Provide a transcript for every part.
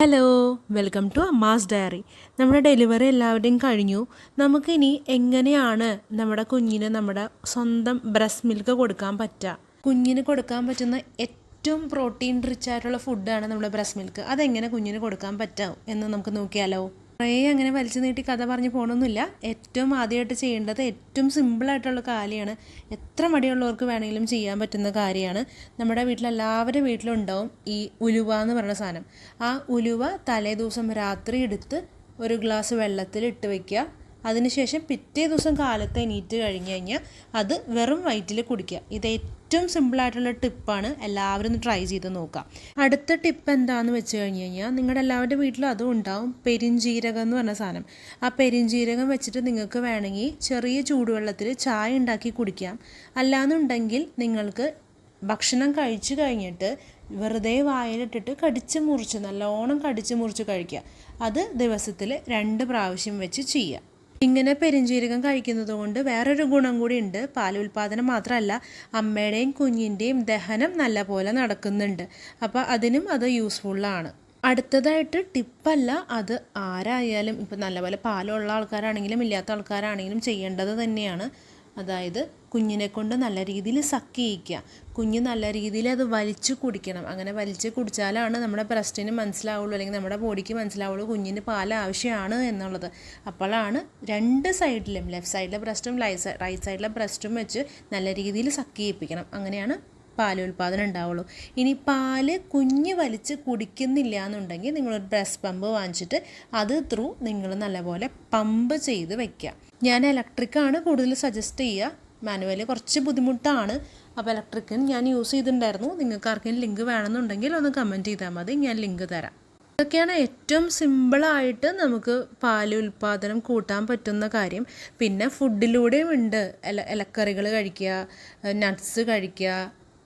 Hello welcome to Amma's diary നമ്മുടെ delivery എല്ലാവരുടെയും കഴിഞ്ഞു. നമുക്കിനി എങ്ങനെയാണ് നമ്മുടെ കുഞ്ഞിന് നമ്മുടെ സ്വന്തം ബ്രസ്റ്റ് മിൽക്ക് കൊടുക്കാൻ പറ്റുക? കുഞ്ഞിന് കൊടുക്കാൻ പറ്റുന്ന ഏറ്റവും പ്രോട്ടീൻ റിച്ച് ആയിട്ടുള്ള ഫുഡാണ് നമ്മുടെ ബ്രസ്റ്റ് മിൽക്ക് അതെങ്ങനെ കുഞ്ഞിന് കൊടുക്കാൻ പറ്റാം എന്ന് നമുക്ക് നോക്കിയാലോ? കുറേ അങ്ങനെ വലിച്ചു നീട്ടി കഥ പറഞ്ഞ് പോകണമെന്നില്ല ഏറ്റവും ആദ്യമായിട്ട് ചെയ്യേണ്ടത് ഏറ്റവും സിമ്പിളായിട്ടുള്ള കാര്യമാണ് എത്ര മടിയുള്ളവർക്ക് വേണമെങ്കിലും ചെയ്യാൻ പറ്റുന്ന കാര്യമാണ് നമ്മുടെ വീട്ടിലെല്ലാവരുടെ വീട്ടിലും ഉണ്ടാവും ഈ ഉലുവ എന്ന് പറയുന്ന സാധനം. ആ ഉലുവ തലേ ദിവസം രാത്രി എടുത്ത് ഒരു ഗ്ലാസ് വെള്ളത്തിൽ ഇട്ട് വയ്ക്കുക അതിനുശേഷം പിറ്റേ ദിവസം കാലത്ത് എണീറ്റ് കഴിഞ്ഞ് കഴിഞ്ഞാൽ അത് വെറും വയറ്റിൽ കുടിക്കുക. ഇത് ഏറ്റവും സിമ്പിളായിട്ടുള്ള ടിപ്പാണ്. എല്ലാവരും ഒന്ന് ട്രൈ ചെയ്ത് നോക്കുക. അടുത്ത ടിപ്പ് എന്താണെന്ന് വെച്ച് കഴിഞ്ഞ് കഴിഞ്ഞാൽ നിങ്ങളുടെ എല്ലാവരുടെ വീട്ടിലും അതും ഉണ്ടാവും. പെരിഞ്ചീരകം എന്ന് പറഞ്ഞ സാധനം. ആ പെരിഞ്ചീരകം വെച്ചിട്ട് നിങ്ങൾക്ക് വേണമെങ്കിൽ ചെറിയ ചൂടുവെള്ളത്തിൽ ചായ ഉണ്ടാക്കി കുടിക്കാം. അല്ലാന്നുണ്ടെങ്കിൽ നിങ്ങൾക്ക് ഭക്ഷണം കഴിച്ചു കഴിഞ്ഞിട്ട് വെറുതെ വായിലിട്ടിട്ട് കടിച്ച് മുറിച്ച് നല്ലോണം കടിച്ച് മുറിച്ച് കഴിക്കുക. അത് ദിവസത്തിൽ രണ്ട് പ്രാവശ്യം വെച്ച് ചെയ്യുക. ഇങ്ങനെ പെരുംജീരകം കഴിക്കുന്നത് കൊണ്ട് വേറൊരു ഗുണം കൂടി ഉണ്ട്. പാൽ ഉൽപാദനം മാത്രമല്ല അമ്മയുടെയും കുഞ്ഞിന്റെയും ദഹനം നല്ല പോലെ നടക്കുന്നുണ്ട്. അപ്പോൾ അതിനും അത് യൂസ്ഫുള്ളാണ് അടുത്തതായിട്ട് ടിപ്പല്ല അത് ആരായാലും ഇപ്പം നല്ലപോലെ പാലുള്ള ആൾക്കാരാണെങ്കിലും ഇല്ലാത്ത ആൾക്കാരാണെങ്കിലും ചെയ്യേണ്ടത് തന്നെയാണ്. അതായത് കുഞ്ഞിനെ കൊണ്ട് നല്ല രീതിയിൽ സക്ക് ചെയ്യിക്കുക കുഞ്ഞ് നല്ല രീതിയിൽ അത് വലിച്ചു കുടിക്കണം. അങ്ങനെ വലിച്ച് കുടിച്ചാലാണ് നമ്മുടെ ബ്രസ്റ്റിന് മനസ്സിലാവുള്ളൂ അല്ലെങ്കിൽ നമ്മുടെ ബോഡിക്ക് മനസ്സിലാവുള്ളൂ കുഞ്ഞിന് പാൽ ആവശ്യമാണ് എന്നുള്ളത്. അപ്പോഴാണ് രണ്ട് സൈഡിലും ലെഫ്റ്റ് സൈഡിലെ ബ്രസ്റ്റും റൈറ്റ് സൈഡിലെ ബ്രസ്റ്റും വെച്ച് നല്ല രീതിയിൽ സക്ക് ചെയ്യിപ്പിക്കണം അങ്ങനെയാണ് പാലുൽപാദനം ഉണ്ടാവുള്ളൂ. ഇനി പാൽ കുഞ്ഞ് വലിച്ച് കുടിക്കുന്നില്ല എന്നുണ്ടെങ്കിൽ നിങ്ങളൊരു ബ്രസ്റ്റ് പമ്പ് വാങ്ങിച്ചിട്ട് അത് ത്രൂ നിങ്ങൾ നല്ലപോലെ പമ്പ് ചെയ്ത് വയ്ക്കുക ഞാൻ ഇലക്ട്രിക്കാണ് കൂടുതൽ സജസ്റ്റ് ചെയ്യുക. മാനുവലി കുറച്ച് ബുദ്ധിമുട്ടാണ്. അപ്പോൾ ഇലക്ട്രിക്കിന് ഞാൻ യൂസ് ചെയ്തിട്ടുണ്ടായിരുന്നു. നിങ്ങൾക്ക് ആർക്കെങ്കിലും ലിങ്ക് വേണമെന്നുണ്ടെങ്കിൽ ഒന്ന് കമന്റ് ചെയ്താൽ മതി. ഞാൻ ലിങ്ക് തരാം. ഇതൊക്കെയാണ് ഏറ്റവും സിമ്പിളായിട്ട് നമുക്ക് പാൽ ഉൽപ്പാദനം കൂട്ടാൻ പറ്റുന്ന കാര്യം. പിന്നെ ഫുഡിലൂടെയും ഉണ്ട്. ഇല ഇലക്കറികൾ കഴിക്കുക നട്ട്സ് കഴിക്കുക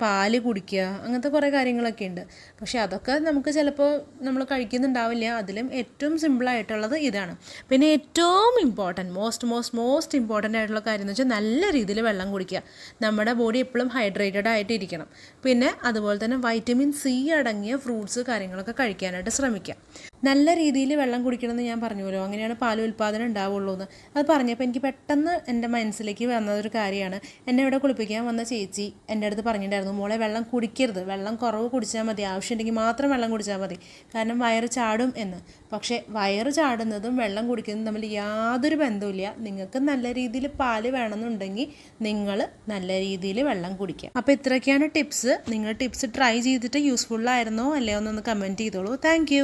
പാൽ കുടിക്കുക അങ്ങനത്തെ കുറേ കാര്യങ്ങളൊക്കെ ഉണ്ട്. പക്ഷെ അതൊക്കെ നമുക്ക് ചിലപ്പോൾ നമ്മൾ കഴിക്കുന്നുണ്ടാവില്ല. അതിലും ഏറ്റവും സിമ്പിളായിട്ടുള്ളത് ഇതാണ്. പിന്നെ ഏറ്റവും important most most most important ആയിട്ടുള്ള കാര്യം എന്ന് വെച്ചാൽ നല്ല രീതിയിൽ വെള്ളം കുടിക്കുക. നമ്മുടെ ബോഡി എപ്പോഴും ഹൈഡ്രേറ്റഡ് ആയിട്ട് ഇരിക്കണം. പിന്നെ അതുപോലെ തന്നെ വൈറ്റമിൻ സി അടങ്ങിയ ഫ്രൂട്ട്സ് കാര്യങ്ങളൊക്കെ കഴിക്കാനായിട്ട് ശ്രമിക്കുക. നല്ല രീതിയിൽ വെള്ളം കുടിക്കണമെന്ന് ഞാൻ പറഞ്ഞുവല്ലോ അങ്ങനെയാണ് പാൽ ഉൽപ്പാദനം ഉണ്ടാവുള്ളൂ എന്ന് അത് പറഞ്ഞപ്പോൾ എനിക്ക് പെട്ടെന്ന് എന്റെ മനസ്സിലേക്ക് വന്നതൊരു കാര്യമാണ്. എന്നെ ഇവിടെ കുളിപ്പിക്കാൻ വന്ന ചേച്ചി എന്റെ അടുത്ത് പറഞ്ഞിട്ടുണ്ടായിരുന്നു മോളെ വെള്ളം കുടിക്കരുത്. വെള്ളം കുറവ് കുടിച്ചാൽ മതി. ആവശ്യമുണ്ടെങ്കിൽ മാത്രം വെള്ളം കുടിച്ചാൽ മതി. കാരണം വയറ് ചാടും എന്ന്. പക്ഷേ വയറ് ചാടുന്നതും വെള്ളം കുടിക്കുന്നതും തമ്മിൽ യാതൊരു ബന്ധവുമില്ല. നിങ്ങൾക്ക് നല്ല രീതിയിൽ പാൽ വേണമെന്നുണ്ടെങ്കിൽ നിങ്ങൾ നല്ല രീതിയിൽ വെള്ളം കുടിക്കുക. അപ്പോൾ ഇത്രയൊക്കെയാണ് ടിപ്സ്. നിങ്ങൾ ടിപ്സ് ട്രൈ ചെയ്തിട്ട് യൂസ്ഫുള്ളായിരുന്നോ? അല്ലയോ എന്നൊന്ന് കമന്റ് ചെയ്തോളൂ. താങ്ക്